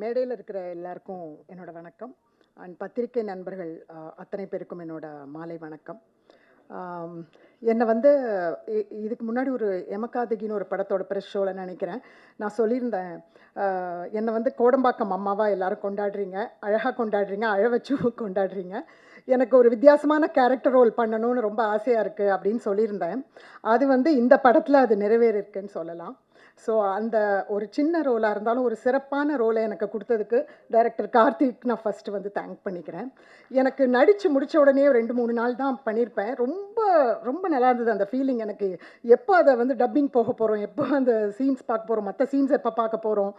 மேடையில் இருக்கிற எல்லாருக்கும் என்னோட வணக்கம். அண்ட் பத்திரிகை நண்பர்கள் அத்தனை பேருக்கும் என்னோட மாலை வணக்கம். என்னை வந்து இதுக்கு முன்னாடி ஒரு எமக்காதகின்னு ஒரு படத்தோட ப்ரெஸ் ஷோவில் நினைக்கிறேன். நான் சொல்லியிருந்தேன். என்னை வந்து கோடம்பாக்கம் அம்மாவாக எல்லாரும் கொண்டாடுறீங்க. அழகாக கொண்டாடுறீங்க. அழ வச்சு கொண்டாடுறீங்க. எனக்கு ஒரு வித்தியாசமான கேரக்டர் ரோல் பண்ணணும்னு ரொம்ப ஆசையாக இருக்குது அப்படின்னு சொல்லியிருந்தேன். அது வந்து இந்த படத்தில் அது நிறைவேறிருக்குன்னு சொல்லலாம். ஸோ அந்த ஒரு சின்ன ரோலாக இருந்தாலும் ஒரு சிறப்பான ரோலை எனக்கு கொடுத்ததுக்கு டைரக்டர் கார்த்திக் நான் ஃபஸ்ட்டு வந்து தேங்க் பண்ணிக்கிறேன். எனக்கு நடித்து முடித்த உடனே ரெண்டு மூணு நாள் தான் பண்ணியிருப்பேன். ரொம்ப ரொம்ப நல்லா இருந்தது அந்த ஃபீலிங் எனக்கு. எப்போ அதை வந்து டப்பிங் போக போகிறோம் எப்போ அந்த சீன்ஸ் பார்க்க போகிறோம் மற்ற சீன்ஸ் எப்போ பார்க்க போகிறோம்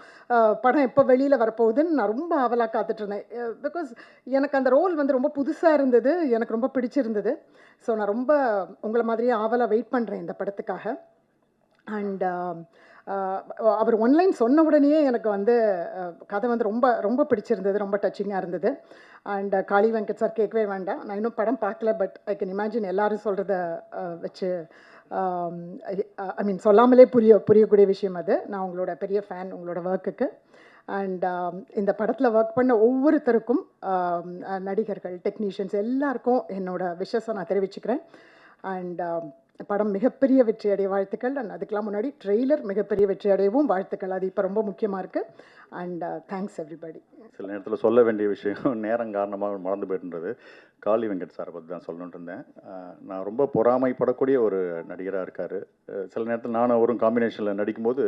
படம் எப்போ வெளியில் வரப்போகுதுன்னு நான் ரொம்ப ஆவலாக காத்துட்ருந்தேன் பிகாஸ் எனக்கு அந்த ரோல் வந்து ரொம்ப புதுசாக இருந்தது எனக்கு ரொம்ப பிடிச்சிருந்தது. ஸோ நான் ரொம்ப உங்களை மாதிரியே ஆவலாக வெயிட் பண்ணுறேன் இந்த படத்துக்காக. அண்ட் um, uh, அவர் ஒன்லைன் சொன்ன உடனேயே எனக்கு வந்து கதை வந்து ரொம்ப ரொம்ப பிடிச்சிருந்தது ரொம்ப டச்சிங்காக இருந்தது. அண்ட் காளி வெங்கட் சார் கேட்கவே வேண்டாம். நான் இன்னும் படம் பார்க்கல பட் ஐ கேன் இமேஜின் எல்லாரும் சொல்கிறத வச்சு ஐ மீன் சொல்லாமலே புரிய புரியக்கூடிய விஷயம் அது. நான் உங்களோட பெரிய ஃபேன் உங்களோட ஒர்க்குக்கு அண்ட் இந்த படத்தில் ஒர்க் பண்ண ஒவ்வொருத்தருக்கும் நடிகர்கள் டெக்னீஷியன்ஸ் எல்லாருக்கும் என்னோட விஷஸை நான் தெரிவிச்சுக்கிறேன். அண்ட் படம் மிகப்பெரிய வெற்றி அடைய வாழ்த்துக்கள். அண்ட் அதுக்கெல்லாம் முன்னாடி ட்ரெய்லர் மிகப்பெரிய வெற்றி அடையவும் வாழ்த்துக்கள். அது இப்போ ரொம்ப முக்கியமாக இருக்குது அண்ட் தேங்க்ஸ் எவ்ரிபடி சில நேரத்தில் சொல்ல வேண்டிய விஷயம் நேரம் காரணமாக மறந்து போயிட்டுன்றது காளி வெங்கட் சாரை பற்றி தான் சொல்லணுன்ட்டு இருந்தேன். நான் ரொம்ப பொறாமைப்படக்கூடிய ஒரு நடிகராக இருக்கார். சில நேரத்தில் நானும் அவரும் காம்பினேஷனில் நடிக்கும்போது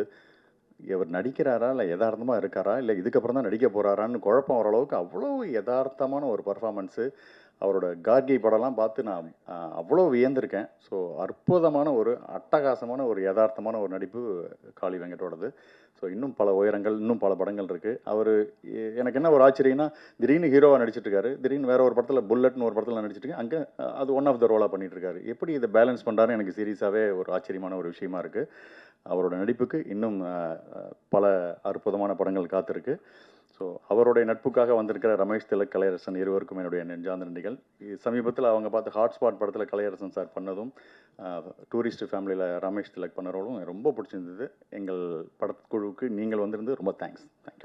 இவர் நடிக்கிறாரா இல்லை யதார்த்தமாக இருக்காரா? இல்லை இதுக்கப்புறம் தான் நடிக்க போகிறாரான்னு குழப்பம் ஓரளவுக்கு அவ்வளோ யதார்த்தமான ஒரு பர்ஃபாமன்ஸு அவரோட கார்கி படம்லாம் பார்த்து நான் அவ்வளோ வியந்திருக்கேன். ஸோ அற்புதமான ஒரு அட்டகாசமான ஒரு யதார்த்தமான ஒரு நடிப்பு காளி வெங்கட்டோடது. ஸோ இன்னும் பல உயரங்கள் இன்னும் பல படங்கள் இருக்குது அவர் எனக்கு என்ன ஒரு ஆச்சரியம்னா திடீர்னு ஹீரோவாக நடிச்சிட்டுருக்கார் திடீர்னு வேற ஒரு படத்தில் புல்லட்னு ஒரு படத்தில் நடிச்சிருக்கேன் அங்கே அது ஒன் ஆஃப் த ரோலாக பண்ணிகிட்ருக்காரு எப்படி இதை பேலன்ஸ் பண்ணுறாருன்னு எனக்கு சீரியஸாகவே ஒரு ஆச்சரியமான ஒரு விஷயமா இருக்குது அவரோட நடிப்புக்கு இன்னும் பல அற்புதமான படங்கள் காத்திருக்கு. ஸோ அவருடைய நட்புக்காக வந்திருக்கிற ரமேஷ் திலக் கலையரசன் இருவருக்கும் என்னுடைய நெஞ்சார்ந்த நன்றிகள். சமீபத்தில் அவங்க பார்த்து ஹாட்ஸ்பாட் படத்தில் கலையரசன் சார் பண்ணதும் டூரிஸ்ட் ஃபேமிலியில் ரமேஷ் திலக் பண்ண ரோலும் ரொம்ப பிடிச்சிருந்தது. எங்கள் படக்குழுவுக்கு நீங்கள் வந்திருந்து ரொம்ப தேங்க்ஸ் தேங்க்யூ